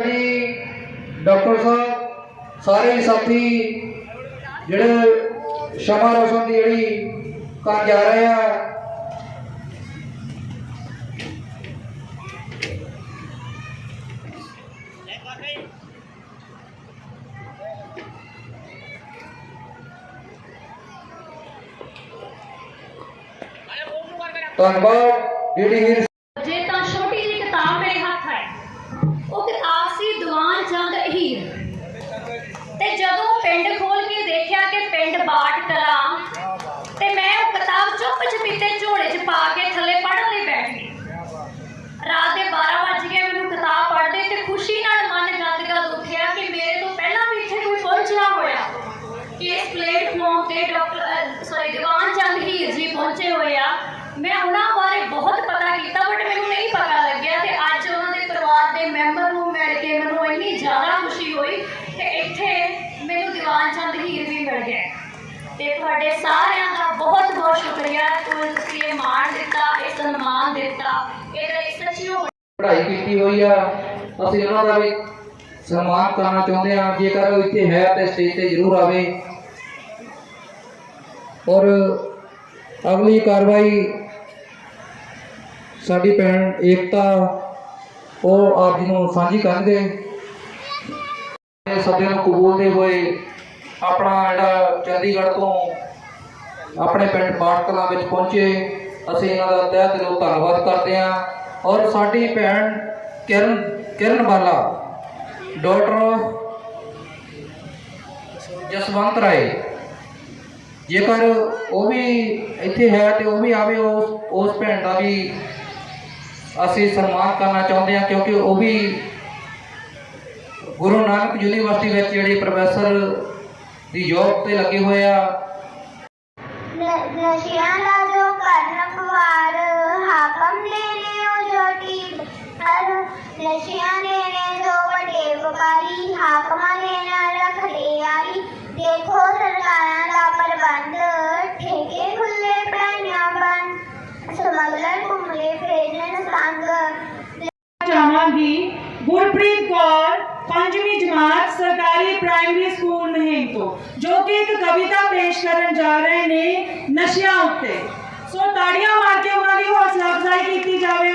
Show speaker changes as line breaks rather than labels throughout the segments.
ਜੀ ਡਾਕਟਰ ਸਾਹਿਬ, ਸਾਰੇ ਸਾਥੀ ਜਿਹੜੇ ਸ਼ਮਾ ਰੋਸ਼ਨ ਦੀ ਜਿਹੜੀ ਕਰ ਜਾ ਰਹੇ ਆ। ਧੰਨਵਾਦ ਜਿਹੜੀ
ਤੇ ਜਦੋਂ ਪਿੰਡ ਖੋਲ ਕੇ ਦੇਖਿਆ ਕਿ ਪਿੰਡ ਬਾਟ ਕਲਾਂ ਤੇ ਮੈਂ ਉਹ ਕਿਤਾਬ ਚੁੱਪ ਚਪੀਤੇ ਝੋਲੇ 'ਚ ਪਾ ਕੇ ਥੱਲੇ ਪੜ੍ਹਨ ਲਈ ਬੈਠ ਗਈ। ਰਾਤ ਦੇ 12 ਵਜ ਗਏ, ਮੈਨੂੰ ਕਿਤਾਬ ਪੜ੍ਹਦੇ ਤੇ ਖੁਸ਼ੀ ਨਾਲ ਮਨ ਗਦਗਦ ਉੱਠਿਆ ਕਿ ਮੇਰੇ ਤੋਂ ਪਹਿਲਾਂ ਵੀ ਇੱਥੇ ਕੋਈ ਪਹੁੰਚਿਆ ਹੋਇਆ। ਕਿ ਇਸ ਪਲੇਟਫਾਰਮ ਤੇ ਡਾਕਟਰ ਸੌਰੀ ਦੀਵਾਨ ਚੰਦ ਹੀਰ ਜੀ ਪਹੁੰਚੇ ਹੋਏ ਆ ਮੈਂ ਉਹਨਾਂ ਬਾਰੇ ਬਹੁਤ ਪਤਾ ਕੀਤਾ ਬਟ ਮੈਨੂੰ ਨਹੀਂ ਪਤਾ ਲੱਗਿਆ ਤੇ ਅੱਜ ਉਹਨਾਂ ਦੇ ਪਰਿਵਾਰ ਦੇ ਮੈਂਬਰ ਨੂੰ ਮਿਲ ਕੇ ਮੈਨੂੰ ਇੰਨੀ ਜ਼ਿਆਦਾ ਖੁਸ਼ੀ ਹੋਈ ਕਿ ਇੱਥੇ ਮੈਨੂੰ ਦੀਵਾਨ ਚੰਦ ਹੀਰ ਵੀ ਮਿਲ ਗਏ ਤੇ ਤੁਹਾਡੇ ਸਾਰਿਆਂ ਦਾ ਬਹੁਤ ਬਹੁਤ ਸ਼ੁਕਰੀਆ ਤੁਸੀਂ ਇਹ ਮਾਣ ਦਿੱਤਾ, ਇਹ ਸਨਮਾਨ ਦਿੱਤਾ। ਇਹਦੇ ਲਈ ਸੱਚੀਓ
ਪੜ੍ਹਾਈ ਕੀਤੀ ਹੋਈ ਆ। ਅਸੀਂ ਉਹਨਾਂ ਦਾ ਵੀ ਸਨਮਾਨ ਕਰਨਾ ਚਾਹੁੰਦੇ ਆ। ਜੇਕਰ ਉਹ ਇੱਥੇ ਹੈ ਤੇ ਸਟੇਜ ਤੇ ਜ਼ਰੂਰ ਆਵੇ। ਔਰ ਅਗਲੀ ਕਾਰਵਾਈ ਸਾਡੀ ਭੈਣ ਏਕਤਾ, ਉਹ ਆਪ ਜੀ ਨੂੰ ਸਾਂਝੀ ਕਰਨਗੇ। ਇਹ ਸਭੇ ਨੂੰ ਕਬੂਲਦੇ ਹੋਏ ਆਪਣਾ ਜਿਹੜਾ ਚੰਡੀਗੜ੍ਹ ਤੋਂ ਆਪਣੇ ਪਿੰਡ ਬਾਟ ਵਿੱਚ ਪਹੁੰਚੇ। ਅਸੀਂ ਇਹਨਾਂ ਦਾ ਤਹਿ ਦਿਲੋਂ ਧੰਨਵਾਦ ਕਰਦੇ ਹਾਂ। ਔਰ ਸਾਡੀ ਭੈਣ ਕਿਰਨ ਕਿਰਨ ਬਾਲਾ, ਡਾਕਟਰ ਜਸਵੰਤ ਰਾਏ। ਜੇਕਰ ਉਹ ਵੀ ਇੱਥੇ ਹੈ ਤੇ ਉਹ ਵੀ ਆਵੇ, ਉਸ ਉਸ ਭੈਣ ਦਾ ਵੀ ਅਸੀਂ ਸਨਮਾਨ ਕਰਨਾ ਚਾਹੁੰਦੇ ਹਾਂ, ਕਿਉਂਕਿ ਉਹ ਵੀ ਗੁਰੂ ਨਾਨਕ ਯੂਨੀਵਰਸਿਟੀ ਵਿੱਚ ਜਿਹੜੇ ਪ੍ਰੋਫੈਸਰ ਦੀ ਜੌਬ ਤੇ ਲੱਗੇ ਹੋਏ ਆ।
ਨਸ਼ਿਆਂ ਦਾ ਜੋ ਕਰਨ ਖਵਾਰ ਹਾਕਮ ਨੇ ਨੇ ਉਹ ਜੋਟੀ ਹਰ ਨਸ਼ਿਆਂ ਨੇ ਨੇ ਜੋ ਵੱਡੇ ਵਪਾਰੀ, ਹਾਕਮਾਂ ਨੇ ਨਾ ਰੱਖਦੇ ਆਈ ਦੇਖੋ ਸਰਕਾਰਾਂ ਦਾ ਪ੍ਰਬੰਧ, ਠੇਕੇ ਖੁੱਲੇ ਪੜਾਈਆਂ ਬੰਦ। ਸਮਗਲਰ ਘੁੰਮਲੇ ਫੇਰਨ ਸੰਗ।
ਚਾਹਾਂਗੀ ਗੁਰਪ੍ਰੀਤ ਕੌਰ ਪ੍ਰਾਇਮਰੀ ਸਕੂਲ ਮਹੀਮ ਤੋਂ ਜੋ ਕਿ ਇੱਕ ਕਵਿਤਾ ਪੇਸ਼ ਕਰਨ ਜਾ ਰਹੇ ਨੇ ਨਸ਼ਿਆਂ ਉੱਤੇ। ਸੋ ਤਾੜੀਆਂ ਮਾਰ ਕੇ ਉਹਨਾਂ ਦੀ ਹੌਸਲਾ ਅਫਜ਼ਾਈ ਕੀਤੀ ਜਾਵੇ।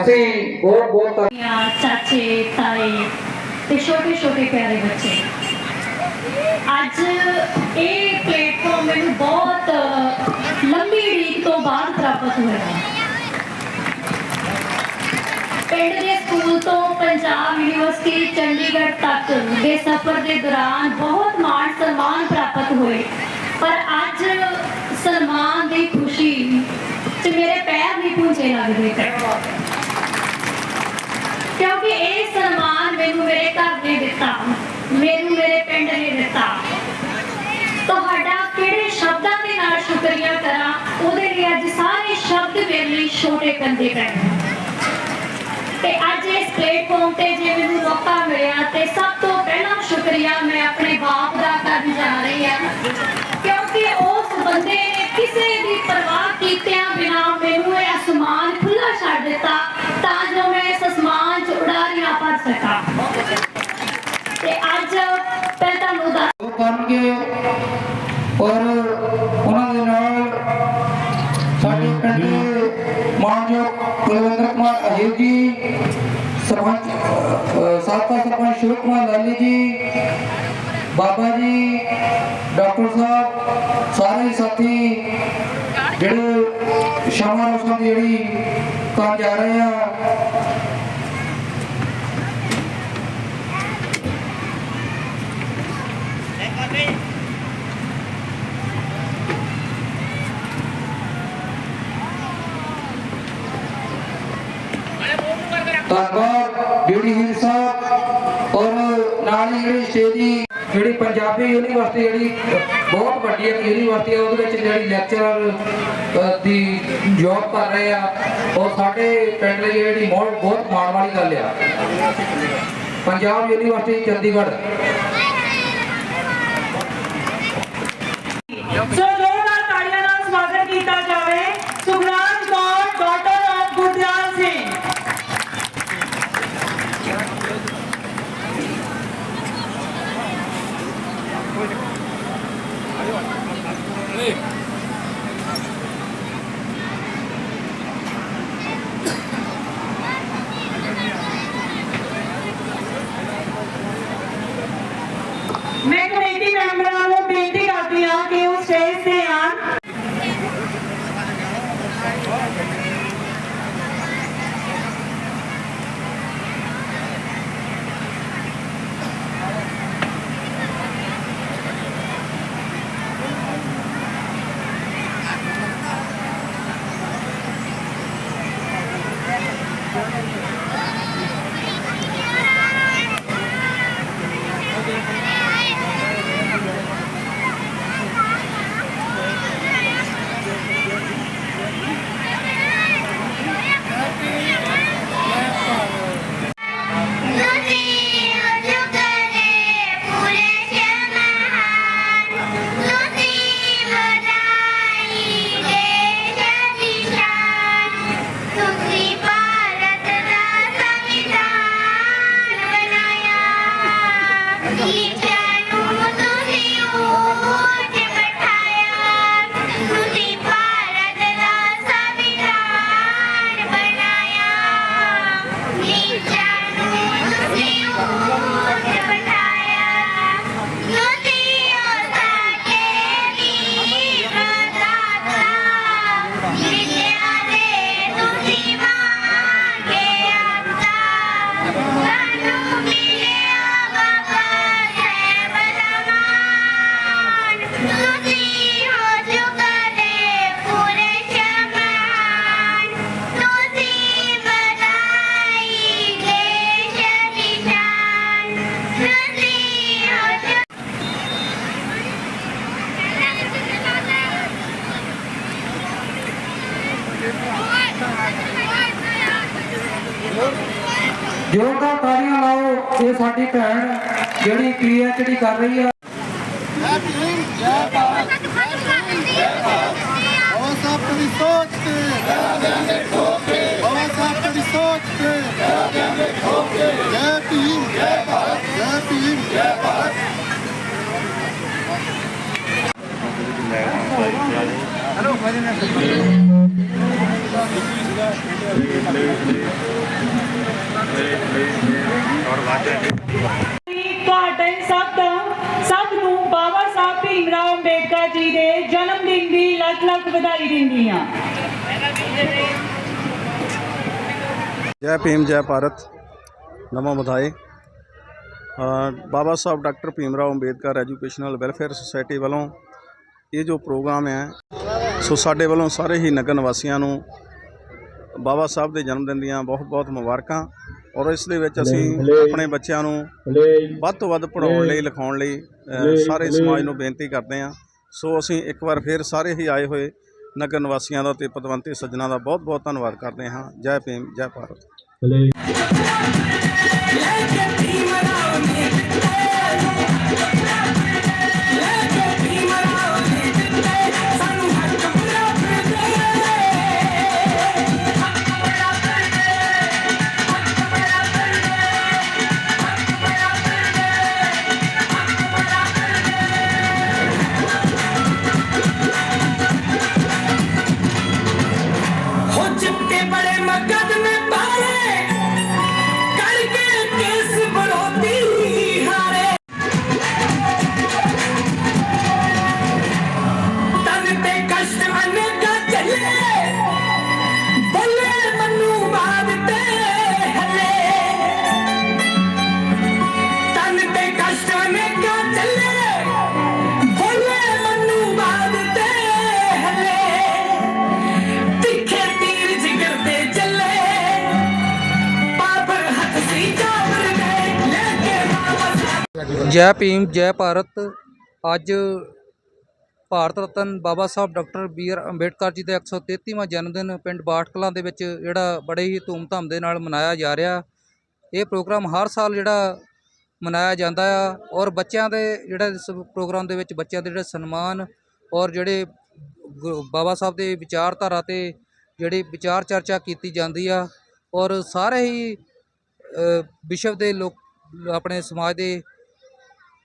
ਅਸੀਂ ਬਹੁਤ ਬਹੁਤ
ਚਾਚੇ ਤਾਏ ਤੇ ਛੋਟੇ ਛੋਟੇ ਪਿਆਰੇ ਬੱਚੇ। ਅੱਜ ਇਹ ਪਲੇਟਫਾਰਮ ਮੈਨੂੰ ਬਹੁਤ ਲੰਬੀ ਉਡੀਕ ਤੋਂ ਬਾਅਦ ਪ੍ਰਾਪਤ ਹੋਇਆ ਪਿੰਡ ਦੇ ਸਕੂਲ ਤੋਂ ਪੰਜਾਬ ਯੂਨੀਵਰਸਿਟੀ ਚੰਡੀਗੜ੍ਹ ਤੱਕ ਦੇ ਸਫ਼ਰ ਦੇ ਦੌਰਾਨ ਬਹੁਤ ਮਾਣ ਸਨਮਾਨ ਪ੍ਰਾਪਤ ਹੋਏ। ਪਰ ਅੱਜ ਸਨਮਾਨ ਦੀ ਖੁਸ਼ੀ 'ਚ ਮੇਰੇ ਪੈਰ ਨਹੀਂ ਪੂੰਝੇ ਲੱਗਦੇ। ਕਿਉਂਕਿ ਇਹ ਸਨਮਾਨ ਮੈਨੂੰ ਮੇਰੇ ਘਰ ਨੇ ਦਿੱਤਾ। ਮੈਨੂੰ ਮੇਰੇ ਪਿੰਡ ਨੇ ਦਿੱਤਾ। ਤੁਹਾਡਾ ਕਿਹੜੇ ਸ਼ਬਦਾਂ ਦੇ ਨਾਲ ਸ਼ੁਕਰੀਆ ਕਰਾਂ, ਉਹਦੇ ਲਈ ਅੱਜ ਸਾਰੇ ਸ਼ਬਦ ਮੇਰੇ ਲਈ ਛੋਟੇ ਕੰਦੇ ਪਏ। ਤੇ ਅੱਜ ਇਸ ਪਲੇਟਫਾਰਮ ਤੇ ਜੇ ਮੈਨੂੰ ਮੌਕਾ ਮਿਲਿਆ ਤੇ ਸਭ ਤੋਂ ਪਹਿਲਾਂ ਸ਼ੁਕਰੀਆ, ਮੈਂ ਆਪਣੇ ਬਾਪ ਦਾ ਕਰਨ ਜਾ ਰਹੀ ਹਾਂ। ਕਿਉਂਕਿ ਉਸ ਬੰਦੇ ਨੇ ਕਿਸੇ ਦੀ ਪਰਵਾਹ ਕੀਤਿਆਂ ਬਿਨਾ ਮੈਨੂੰ ਇਹ ਅਸਮਾਨ ਖੁੱਲਾ ਛੱਡ ਦਿੱਤਾ ਤਾਂ ਜੋ ਮੈਂ ਇਸ ਅਸਮਾਨ 'ਚ ਉਡਾਰੀਆਂ ਭਰ ਸਕਾਂ। ਤੇ ਅੱਜ ਮੈਂ ਤੁਹਾਨੂੰ ਦੱਸ
ਉਹ ਕਰਨਗੇ ਔਰ ਉਹਨਾਂ ਦੇ ਨਾਲ ਸਾਡੇ ਪਿੰਡ ਦੇ ਮਾਨਯੋਗ ਕੁਲਵਿੰਦਰ ਕੁਮਾਰ ਅਹੀਰ ਜੀ ਸਰਪੰਚ ਅ, ਸਾਬਕਾ ਸਰਪੰਚ ਸ਼ਿਵ ਕੁਮਾਰ ਲਾਲੀ ਜੀ ਬਾਬਾ ਜੀ ਡਾਕਟਰ ਸਾਹਿਬ ਸਾਰੇ ਸਾਥੀ ਜਿਹੜੇ ਸ਼ਮਾ ਰੋਸ਼ਨ ਦੀ ਜਿਹੜੀ ਕੰਮ ਜਾ ਰਹੇ ਆ। ਧੰਨਵਾਦ। ਡਿਊਟੀ ਹੀਰ ਔਰ ਨਾਲ ਹੀ ਜਿਹੜੀ ਸਟੇਜ ਜਿਹੜੀ ਪੰਜਾਬੀ ਯੂਨੀਵਰਸਿਟੀ ਜਿਹੜੀ ਬਹੁਤ ਵੱਡੀ ਇੱਕ ਯੂਨੀਵਰਸਿਟੀ ਹੈ, ਉਹਦੇ ਵਿੱਚ ਜਿਹੜੀ ਲੈਕਚਰਰ ਦੀ ਜੌਬ ਕਰ ਰਹੇ ਆ, ਉਹ ਸਾਡੇ ਪਿੰਡ ਲਈ ਜਿਹੜੀ ਬਹੁਤ ਬਹੁਤ ਮਾਣ ਵਾਲੀ ਗੱਲ ਆ। ਪੰਜਾਬ ਯੂਨੀਵਰਸਿਟੀ, ਚੰਡੀਗੜ੍ਹ।
ਜ਼ੋਰਦਾਰ ਤਾੜੀਆਂ
ਲਾਓ, ਇਹ ਸਾਡੀ ਭੈਣ ਜਿਹੜੀ ਪੀਐਚਡੀ ਕਰ ਰਹੀ ਆ।
ਬਾਬਾ ਸਾਹਿਬ ਕਦੀ ਸੋਚ ਤੇ ਬਾਬਾ ਸਾਹਿਬ ਕਦੀ ਸੋਚ ਤੇ ਜੈ ਭੀਮ ਜੈ ਭਾਰਤ ਜੈ ਭੀਮ ਜੈ ਭਾਰਤ
ਤੁਹਾਡੇ ਸਭ ਦਾ, ਸਭ ਨੂੰ ਬਾਬਾ ਸਾਹਿਬ ਭੀਮ ਰਾਓ ਅੰਬੇਦਕਰ ਜੀ ਦੇ ਜਨਮ ਦਿਨ ਦੀ ਲੱਖ ਲੱਖ ਵਧਾਈ ਦਿੰਦੀ ਹਾਂ।
ਜੈ ਭੀਮ, ਜੈ ਭਾਰਤ। ਨਮੋ ਬਧਾਈ Baba Sahib doctor Bhim Rao Ambedkar educational welfare society ਵੱਲੋਂ ਇਹ ਜੋ ਪ੍ਰੋਗਰਾਮ ਹੈ, ਸੋ ਸਾਡੇ ਵੱਲੋਂ ਸਾਰੇ ਹੀ ਨਗਰ ਨਿਵਾਸੀਆਂ ਨੂੰ ਬਾਬਾ ਸਾਹਿਬ ਦੇ ਜਨਮ ਦਿਨ ਦੀਆਂ ਬਹੁਤ ਬਹੁਤ ਮੁਬਾਰਕਾਂ। ਔਰ ਇਸ ਦੇ ਵਿੱਚ ਅਸੀਂ ਆਪਣੇ ਬੱਚਿਆਂ ਨੂੰ ਵੱਧ ਤੋਂ ਵੱਧ ਪੜ੍ਹਾਉਣ ਲਈ ਲਿਖਾਉਣ ਲਈ ਸਾਰੇ ਸਮਾਜ ਨੂੰ ਬੇਨਤੀ ਕਰਦੇ ਹਾਂ। ਸੋ ਅਸੀਂ ਇੱਕ ਵਾਰ ਫਿਰ ਸਾਰੇ ਹੀ ਆਏ ਹੋਏ ਨਗਰ ਨਿਵਾਸੀਆਂ ਦਾ ਤੇ ਪਤਵੰਤੇ ਸੱਜਣਾ ਦਾ ਬਹੁਤ ਬਹੁਤ ਧੰਨਵਾਦ ਕਰਦੇ ਹਾਂ। ਜੈ ਭੀਮ ਜੈ ਭਾਰਤ।
ਜੈ ਭੀਮ, ਜੈ ਭਾਰਤ। ਅੱਜ Bharat Ratna Baba Sahib doctor B R Ambedkar ji ਦਾ 133ਵਾਂ ਜਨਮ ਦਿਨ ਪਿੰਡ ਬਾਟਕਲਾਂ ਦੇ ਵਿੱਚ ਜਿਹੜਾ ਬੜੇ ਹੀ ਧੂਮਧਾਮ ਦੇ ਨਾਲ ਮਨਾਇਆ ਜਾ ਰਿਹਾ। ਇਹ ਪ੍ਰੋਗਰਾਮ ਹਰ ਸਾਲ ਜਿਹੜਾ ਮਨਾਇਆ ਜਾਂਦਾ ਆ ਔਰ ਬੱਚਿਆਂ ਦੇ ਜਿਹੜਾ ਇਸ ਪ੍ਰੋਗਰਾਮ ਦੇ ਵਿੱਚ ਬੱਚਿਆਂ ਦੇ ਜਿਹੜੇ ਸਨਮਾਨ ਔਰ ਜਿਹੜੇ ਗੁ- ਬਾਬਾ ਸਾਹਿਬ ਦੇ ਵਿਚਾਰਧਾਰਾ ਤੇ ਜਿਹੜੀ ਵਿਚਾਰ ਚਰਚਾ ਕੀਤੀ ਜਾਂਦੀ ਆ ਔਰ ਸਾਰੇ ਹੀ ਵਿਸ਼ਵ ਦੇ ਲੋਕ, ਆਪਣੇ ਸਮਾਜ ਦੇ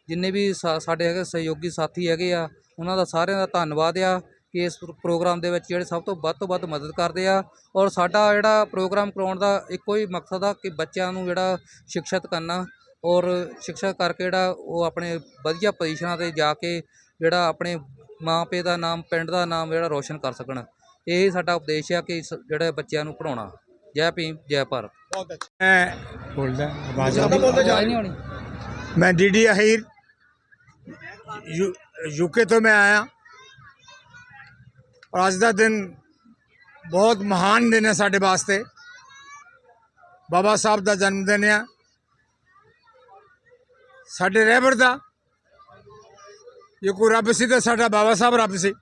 ਜਿੰਨੇ ਵੀ ਸਾਡੇ ਹੈਗੇ ਸਹਿਯੋਗੀ ਸਾਥੀ ਹੈਗੇ ਆ ਉਹਨਾਂ ਦਾ ਸਾਰਿਆਂ ਦਾ ਧੰਨਵਾਦ ਆ ਕਿ ਇਸ ਪ੍ਰੋਗਰਾਮ ਦੇ ਵਿੱਚ ਜਿਹੜੇ ਸਭ ਤੋਂ ਵੱਧ ਤੋਂ ਵੱਧ ਮਦਦ ਕਰਦੇ ਆ। ਔਰ ਸਾਡਾ ਜਿਹੜਾ ਪ੍ਰੋਗਰਾਮ ਕਰਾਉਣ ਦਾ ਇੱਕੋ ਹੀ ਮਕਸਦ ਆ ਕਿ ਬੱਚਿਆਂ ਨੂੰ ਜਿਹੜਾ ਸਿੱਖਿਅਤ ਕਰਨਾ ਔਰ ਸਿੱਖਿਆ ਕਰਕੇ ਜਿਹੜਾ ਉਹ ਆਪਣੇ ਵਧੀਆ ਪੋਜੀਸ਼ਨਾਂ ਤੇ ਜਾ ਕੇ ਜਿਹੜਾ ਆਪਣੇ ਮਾਪੇ ਦਾ ਨਾਮ ਪਿੰਡ ਦਾ ਨਾਮ ਜਿਹੜਾ ਰੋਸ਼ਨ ਕਰ ਸਕਣ। ਇਹ ਸਾਡਾ ਉਪਦੇਸ਼ ਆ ਕਿ ਜਿਹੜੇ ਬੱਚਿਆਂ ਨੂੰ ਪੜਾਉਣਾ ਜੈ ਭੀਮ ਜੈ ਭਾਰਤ।
ਮੈਂ ਬੋਲਦਾ
ਆਵਾਜ਼ ਨਹੀਂ ਆਉਣੀ।
ਮੈਂ ਡੀਡੀ ਅਹੀਰ यूके तो मैं आया और ਅੱਜ ਦਾ ਦਿਨ ਬਹੁਤ ਮਹਾਨ ਦਿਨ ਹੈ ਸਾਡੇ ਵਾਸਤੇ ਬਾਬਾ ਸਾਹਿਬ ਦਾ ਜਨਮ ਦਿਨ ਆ ਸਾਡੇ ਰਹਿਬਰ ਦਾ ਇਹ ਕੋਈ ਰੱਬ ਸੀ ਤੇ ਸਾਡਾ ਬਾਬਾ ਸਾਹਿਬ ਰੱਬ ਸੀ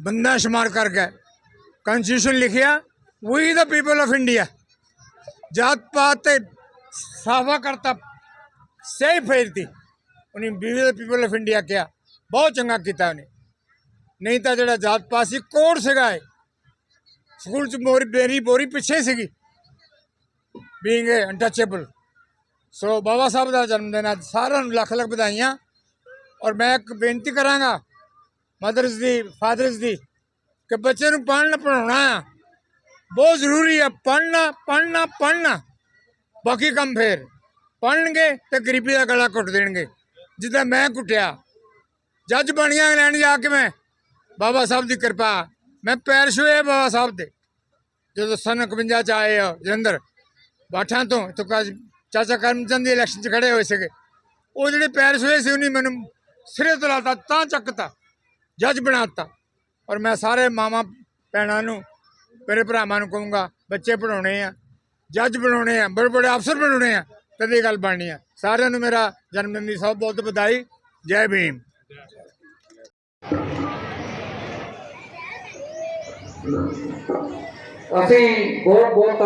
ਬੰਦਾ ਸ਼ੁਮਾਰ ਕਰ ਗਏ ਕਨਸਟੀਟਿਊਸ਼ਨ ਲਿਖਿਆ ਵੀ ਦਾ ਪੀਪਲ ਆਫ ਇੰਡੀਆ ਜਾਤ ਪਾਤ ਤੇ ਸਾਫਾ ਕਰਤਾ ਸਹੀ ਫੇਰਤੀ ਉਹਨੇ ਬੀਵੀ ਦੇ ਪੀਪਲ ਆਫ ਇੰਡੀਆ ਕਿਹਾ। ਬਹੁਤ ਚੰਗਾ ਕੀਤਾ ਉਹਨੇ। ਨਹੀਂ ਤਾਂ ਜਿਹੜਾ ਜਾਤ ਪਾਤ ਸੀ ਕੋਡ ਸੀਗਾ ਇਹ? ਸਕੂਲ ਚ ਮੋਰੀ, ਬੇਰੀ, ਬੋਰੀ ਪਿੱਛੇ ਸੀਗੀ। ਬੀਇੰਗ ਅਨਟਚੇਬਲ ਸੋ ਬਾਬਾ ਸਾਹਿਬ ਦਾ ਜਨਮ ਦਿਨ ਅੱਜ ਸਾਰਿਆਂ ਨੂੰ ਲੱਖ ਲੱਖ ਵਧਾਈਆਂ। ਔਰ ਮੈਂ ਇੱਕ ਬੇਨਤੀ ਕਰਾਂਗਾ ਮਦਰਸ ਦੀ ਫਾਦਰਸ ਦੀ, ਕਿ ਬੱਚੇ ਨੂੰ ਪੜ੍ਹਨਾ ਪੜਾਉਣਾ ਬਹੁਤ ਜ਼ਰੂਰੀ ਹੈ ਪੜ੍ਹਨਾ ਪੜ੍ਹਨਾ ਪੜ੍ਹਨਾ। ਬਾਕੀ ਕੰਮ ਫੇਰ। ਪੜ੍ਹਨਗੇ ਤੇ ਗਰੀਬੀ ਦਾ ਗਲਾ ਘੁੱਟ ਦੇਣਗੇ। ਜਿੱਦਾਂ ਮੈਂ ਘੁੱਟਿਆ ਜੱਜ ਬਣਿਆ ਇੰਗਲੈਂਡ ਜਾ ਕੇ ਮੈਂ। ਬਾਬਾ ਸਾਹਿਬ ਦੀ ਕਿਰਪਾ। ਮੈਂ ਪੈਰ ਛੂਏ ਬਾਬਾ ਸਾਹਿਬ ਦੇ। ਜਦੋਂ ਸਨ 51 ਚ ਆਏ ਆ, ਜਲੰਧਰ, ਬਾਠਾਂ ਤੋਂ ਤੋਂ ਚਾਚਾ ਕਰਮਚੰਦ ਦੀ ਇਲੈਕਸ਼ਨ 'ਚ ਖੜੇ ਹੋਏ ਸੀਗੇ। ਉਹ ਜਿਹੜੇ ਪੈਰ ਛੂਏ ਸੀ, ਉਹਨੇ ਮੈਨੂੰ ਸਿਰੇ ਤੋਂ ਲਾਤਾ, ਤਾਂ ਚੱਕਤਾ, ਜੱਜ ਬਣਾਤਾ ਔਰ ਮੈਂ ਸਾਰੇ ਮਾਮਾ ਭੈਣਾਂ ਨੂੰ, ਮੇਰੇ ਭਰਾਵਾਂ ਨੂੰ ਕਹੂੰਗਾ, ਬੱਚੇ ਪੜਾਉਣੇ ਆ, ਜੱਜ ਬਣਾਉਣੇ ਆ ਬੜੇ ਬੜੇ ਅਫਸਰ ਬਣਾਉਣੇ ਆ, ਤਦੇ ਗੱਲ ਬਣਨੀ ਆ। ਸਾਰਿਆਂ ਨੂੰ ਮੇਰਾ ਜਨਮ ਦਿਨ ਦੀ ਸਭ ਬਹੁਤ ਵਧਾਈ ਜੈ ਭੀਮ।
ਅਸੀਂ ਬਹੁਤ ਬਹੁਤ